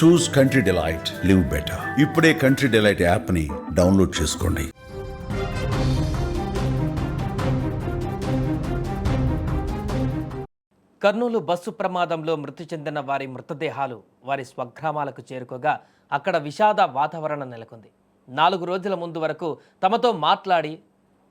Choose Country Delight live better ఇప్పుడే Country Delight యాప్ని download చేసుకోండి. కర్నూలు బస్సు ప్రమాదంలో మృతి చెందిన వారి మృతదేహాలు వారి స్వగ్రామాలకు చేరుకోగా అక్కడ విషాద వాతావరణం నెలకొంది. నాలుగు రోజుల ముందు వరకు తమతో మాట్లాడి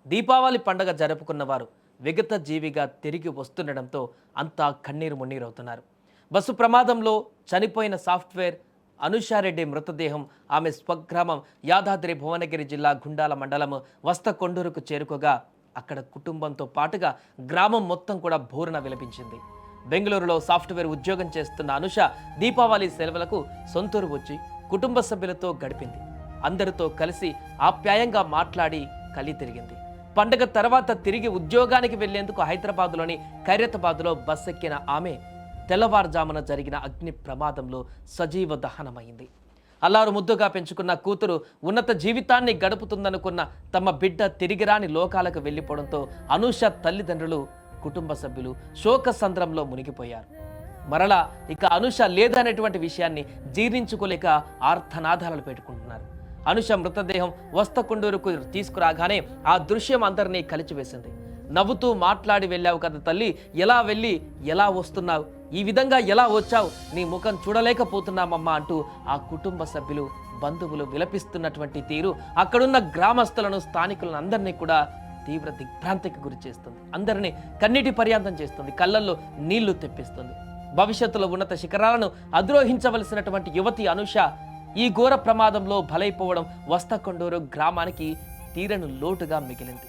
దీపావళి పండగ జరుపుకున్నవారు విగత జీవిగా తిరిగి వస్తుండడంతో అంతా కన్నీరు మున్నీరవుతున్నారు. బస్సు ప్రమాదంలో చనిపోయిన సాఫ్ట్వేర్ అనుషారెడ్డి మృతదేహం ఆమె స్వగ్రామం యాదాద్రి భువనగిరి జిల్లా గుండాల మండలం వస్తకొండూరుకు చేరుకోగా అక్కడ కుటుంబంతో పాటుగా గ్రామం మొత్తం కూడా బోరున విలపించింది. బెంగళూరులో సాఫ్ట్వేర్ ఉద్యోగం చేస్తున్న అనుష దీపావళి సెలవులకు సొంతూరు వచ్చి కుటుంబ సభ్యులతో గడిపింది. అందరితో కలిసి ఆప్యాయంగా మాట్లాడి కలి తిరిగింది. పండగ తర్వాత తిరిగి ఉద్యోగానికి వెళ్ళేందుకు హైదరాబాద్లోని ఖైరతాబాద్లో బస్ ఎక్కిన ఆమె తెల్లవారుజామున జరిగిన అగ్ని ప్రమాదంలో సజీవ దహనమైంది. అల్లారు ముద్దుగా పెంచుకున్న కూతురు ఉన్నత జీవితాన్ని గడుపుతుందనుకున్న తమ బిడ్డ తిరిగిరాని లోకాలకు వెళ్ళిపోవడంతో అనూష తల్లిదండ్రులు కుటుంబ సభ్యులు శోక సంద్రంలో మునిగిపోయారు. మరలా ఇక అనుష లేదనేటువంటి విషయాన్ని జీర్ణించుకోలేక ఆర్థనాదాలు పెట్టుకుంటున్నారు. అనుష మృతదేహం వస్తకుండూరుకు తీసుకురాగానే ఆ దృశ్యం అందరినీ కలిచివేసింది. నవ్వుతూ మాట్లాడి వెళ్ళావు కదా తల్లి ఎలా వెళ్ళి ఎలా వస్తున్నావు? ఈ విధంగా ఎలా వచ్చావు? నీ ముఖం చూడలేకపోతున్నామమ్మా అంటూ ఆ కుటుంబ సభ్యులు బంధువులు విలపిస్తున్నటువంటి తీరు అక్కడున్న గ్రామస్తులను స్థానికులను అందరినీ కూడా తీవ్ర దిగ్భ్రాంతికి గురి చేస్తుంది. అందరినీ కన్నీటి పర్యాంతం చేస్తుంది. కళ్ళల్లో నీళ్ళు తెప్పిస్తుంది. భవిష్యత్తులో ఉన్నత శిఖరాలను అధిరోహించవలసినటువంటి యువతి అనుష ఈ ఘోర ప్రమాదంలో బలైపోవడం వస్తకొండూరు గ్రామానికి తీరను లోటుగా మిగిలింది.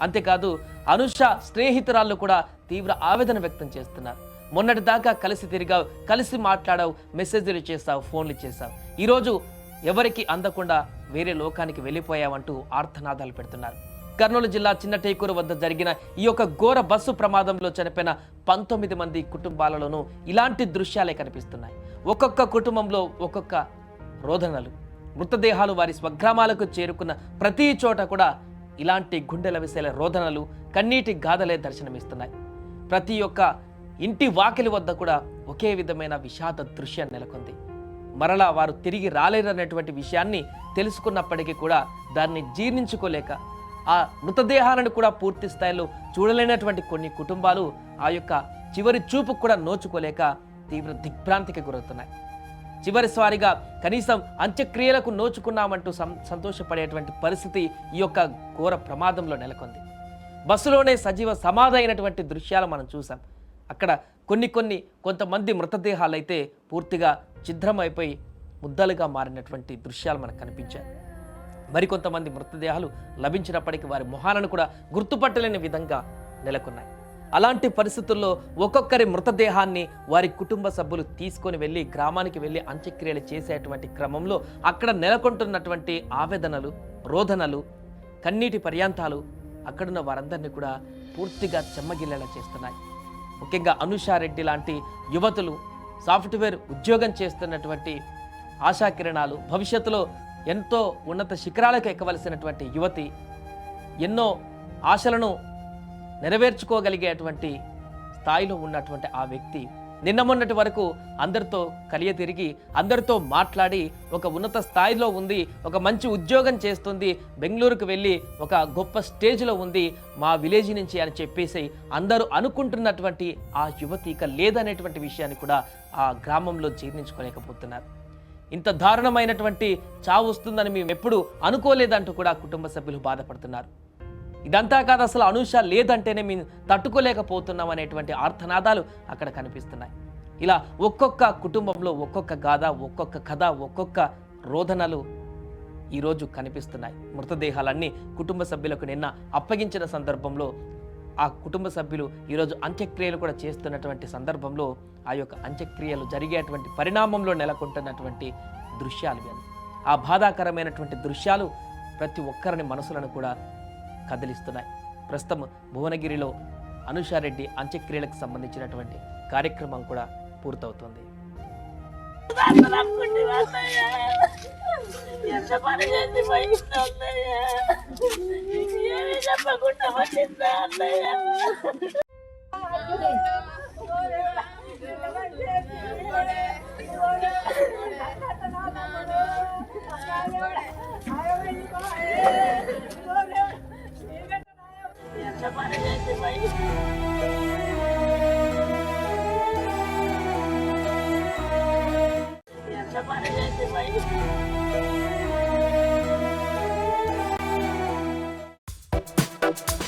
అంతేకాదు అనుష స్నేహితురాళ్ళు కూడా తీవ్ర ఆవేదన వ్యక్తం చేస్తున్నారు. మొన్నటి దాకా కలిసి తిరిగావు కలిసి మాట్లాడావు మెసేజ్లు చేస్తావు ఫోన్లు చేస్తావు ఈరోజు ఎవరికి అందకుండా వేరే లోకానికి వెళ్ళిపోయావంటూ ఆర్తనాదాలు పెడుతున్నారు. కర్నూలు జిల్లా చిన్నటేకూరు వద్ద జరిగిన ఈ యొక్క ఘోర బస్సు ప్రమాదంలో చనిపోయిన పంతొమ్మిది మంది కుటుంబాలలోనూ ఇలాంటి దృశ్యాలే కనిపిస్తున్నాయి. ఒక్కొక్క కుటుంబంలో ఒక్కొక్క రోదనలు మృతదేహాలు వారి స్వగ్రామాలకు చేరుకున్న ప్రతి చోట కూడా ఇలాంటి గుండెల విసేల రోదనలు కన్నీటి గాథలే దర్శనమిస్తున్నాయి. ప్రతి ఒక్క ఇంటి వాకిలి వద్ద కూడా ఒకే విధమైన విషాద దృశ్యం నెలకొంది. మరలా వారు తిరిగి రాలేరనేటువంటి విషయాన్ని తెలుసుకున్నప్పటికీ కూడా దాన్ని జీర్ణించుకోలేక ఆ మృతదేహాలను కూడా పూర్తి స్థాయిలో చూడలేనటువంటి కొన్ని కుటుంబాలు ఆ యొక్క చివరి చూపు కూడా నోచుకోలేక తీవ్ర దిగ్భ్రాంతికి గురవుతున్నాయి. చివరిసారిగా కనీసం అంత్యక్రియలకు నోచుకున్నామంటూ సం సంతోషపడేటువంటి పరిస్థితి ఈ యొక్క ఘోర ప్రమాదంలో నెలకొంది. బస్సులోనే సజీవ సమాధి అయినటువంటి దృశ్యాలు మనం చూసాం. అక్కడ కొన్ని కొన్ని కొంతమంది మృతదేహాలు అయితే పూర్తిగా ఛిద్రమైపోయి ముద్దలుగా మారినటువంటి దృశ్యాలు మనకు కనిపించాయి. మరికొంతమంది మృతదేహాలు లభించినప్పటికీ వారి మొహాలను కూడా గుర్తుపట్టలేని విధంగా నెలకొన్నాయి. అలాంటి పరిస్థితుల్లో ఒక్కొక్కరి మృతదేహాన్ని వారి కుటుంబ సభ్యులు తీసుకొని వెళ్ళి గ్రామానికి వెళ్ళి అంత్యక్రియలు చేసేటువంటి క్రమంలో అక్కడ నెలకొంటున్నటువంటి ఆవేదనలు రోదనలు కన్నీటి పర్యాంతాలు అక్కడున్న వారందరినీ కూడా పూర్తిగా చెమ్మగిల్లేలా చేస్తున్నాయి. ముఖ్యంగా అనుషారెడ్డి లాంటి యువతులు సాఫ్ట్వేర్ ఉద్యోగం చేస్తున్నటువంటి ఆశాకిరణాలు భవిష్యత్తులో ఎంతో ఉన్నత శిఖరాలకు ఎక్కవలసినటువంటి యువతి ఎన్నో ఆశలను నెరవేర్చుకోగలిగేటువంటి స్థాయిలో ఉన్నటువంటి ఆ వ్యక్తి. నిన్న మొన్నటి వరకు అందరితో కలియ తిరిగి అందరితో మాట్లాడి ఒక ఉన్నత స్థాయిలో ఉంది ఒక మంచి ఉద్యోగం చేస్తుంది బెంగళూరుకు వెళ్ళి ఒక గొప్ప స్టేజ్లో ఉంది మా విలేజ్ నుంచి అని చెప్పేసి అందరూ అనుకుంటున్నటువంటి ఆ యువతి ఇక లేదనేటువంటి విషయాన్ని కూడా ఆ గ్రామంలో జీర్ణించుకోలేకపోతున్నారు. ఇంత దారుణమైనటువంటి చావు వస్తుందని మేము ఎప్పుడు అనుకోలేదంటూ కూడా కుటుంబ సభ్యులు బాధపడుతున్నారు. ఇదంతా కాదు అసలు అనూష లేదంటేనే మేము తట్టుకోలేకపోతున్నాం అనేటువంటి అర్థనాదాలు అక్కడ కనిపిస్తున్నాయి. ఇలా ఒక్కొక్క కుటుంబంలో ఒక్కొక్క గాథ ఒక్కొక్క కథ ఒక్కొక్క రోదనలు ఈరోజు కనిపిస్తున్నాయి. మృతదేహాలన్నీ కుటుంబ సభ్యులకు నిన్న అప్పగించిన సందర్భంలో ఆ కుటుంబ సభ్యులు ఈరోజు అంత్యక్రియలు కూడా చేస్తున్నటువంటి సందర్భంలో ఆ యొక్క అంత్యక్రియలు జరిగేటువంటి పరిణామంలో నెలకొంటున్నటువంటి దృశ్యాలు ఆ బాధాకరమైనటువంటి దృశ్యాలు ప్రతి ఒక్కరిని మనసులను కూడా కదిలిస్తున్నాయి. ప్రస్తుతం భువనగిరిలో అనుషారెడ్డి అంత్యక్రియలకు సంబంధించినటువంటి కార్యక్రమం కూడా పూర్తవుతుంది. అనుకుంటే Bye.